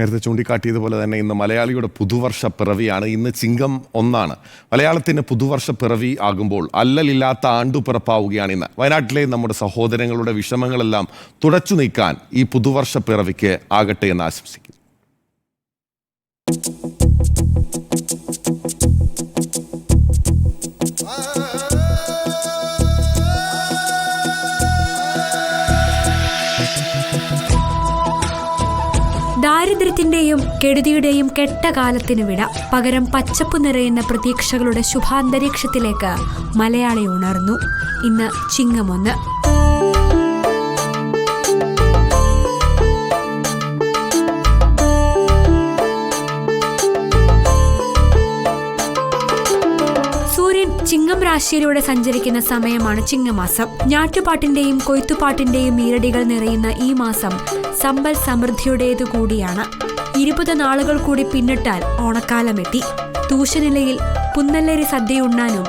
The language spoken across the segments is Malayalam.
നേരത്തെ ചൂണ്ടിക്കാട്ടിയതുപോലെ തന്നെ ഇന്ന് മലയാളിയുടെ പുതുവർഷ പിറവിയാണ്. ഇന്ന് ചിങ്ങം ഒന്നാണ്. മലയാളത്തിന്റെ പുതുവർഷ പിറവി ആകുമ്പോൾ അല്ലലില്ലാത്ത ആണ്ടുപിറപ്പാവുകയാണ് ഇന്ന്. വയനാട്ടിലെ നമ്മുടെ സഹോദരങ്ങളുടെ വിഷമങ്ങളെല്ലാം തുടച്ചു നീക്കാൻ ഈ പുതുവർഷ പിറവിക്ക് ആകട്ടെ എന്ന് ആശംസിക്കുന്നു. ദാരിദ്ര്യത്തിന്റെയും കെടുതിയുടെയും കെട്ട കാലത്തിനു വിട പകരം പച്ചപ്പ് നിറയുന്ന പ്രതീക്ഷകളുടെ ശുഭാന്തരീക്ഷത്തിലേക്ക് മലയാളി ഉണർന്നു. ഇന്ന് ചിങ്ങമൊന്ന്. രാശിയിലൂടെ സഞ്ചരിക്കുന്ന സമയമാണ് ചിങ്ങമാസം. ഞാറ്റുപാട്ടിന്റെയും കൊയ്ത്തുപാട്ടിന്റെയും ഈരടികൾ നിറയുന്ന ഈ മാസം സമ്പൽ സമൃദ്ധിയുടേതു കൂടിയാണ് ഇരുപത് നാളുകൾ കൂടി പിന്നിട്ടാൽ ഓണക്കാലമെത്തി. തൂശനിലയിൽ പുന്നല്ലരി സദ്യയുണ്ണാനും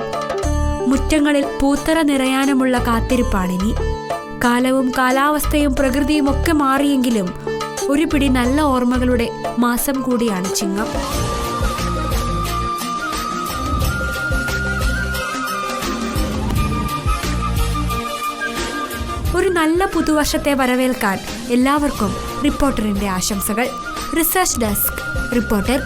മുറ്റങ്ങളിൽ പൂത്തറ നിറയാനുമുള്ള കാത്തിരിപ്പാണിനി. കാലവും കാലാവസ്ഥയും പ്രകൃതിയും ഒക്കെ മാറിയെങ്കിലും ഒരു പിടി നല്ല ഓർമ്മകളുടെ മാസം കൂടിയാണ് ചിങ്ങം. ഒരു നല്ല പുതുവർഷത്തെ വരവേൽക്കാൻ എല്ലാവർക്കും റിപ്പോർട്ടറിന്റെ ആശംസകൾ. Research desk reporter